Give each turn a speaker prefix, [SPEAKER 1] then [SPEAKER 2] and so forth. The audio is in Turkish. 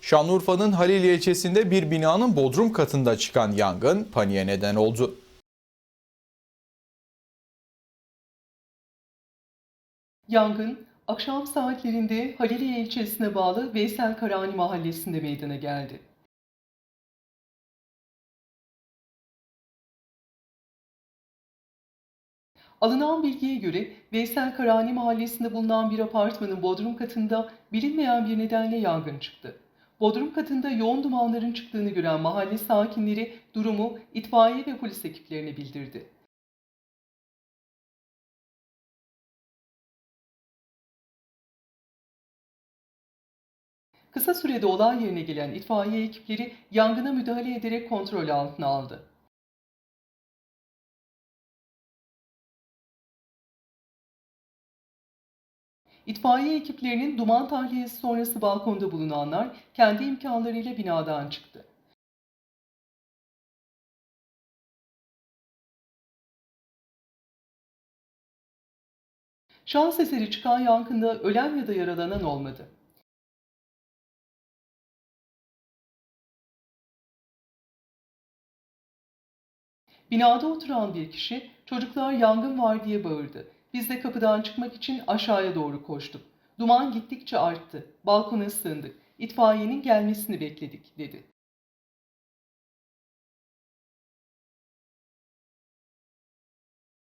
[SPEAKER 1] Şanlıurfa'nın Halil ilçesinde bir binanın bodrum katında çıkan yangın paniğe neden oldu.
[SPEAKER 2] Yangın, akşam saatlerinde Haliliye ilçesine bağlı Veysel Karani mahallesinde meydana geldi. Alınan bilgiye göre Veysel Karani mahallesinde bulunan bir apartmanın bodrum katında bilinmeyen bir nedenle yangın çıktı. Bodrum katında yoğun dumanların çıktığını gören mahalle sakinleri durumu itfaiye ve polis ekiplerine bildirdi. Kısa sürede olay yerine gelen itfaiye ekipleri yangına müdahale ederek kontrol altına aldı. İtfaiye ekiplerinin duman tahliyesi sonrası balkonda bulunanlar kendi imkanlarıyla binadan çıktı. Şans eseri çıkan yangında ölen ya da yaralanan olmadı. Binada oturan bir kişi çocuklar yangın var diye bağırdı. Biz de kapıdan çıkmak için aşağıya doğru koştuk. Duman gittikçe arttı. Balkona sığındık. İtfaiyenin gelmesini bekledik dedi.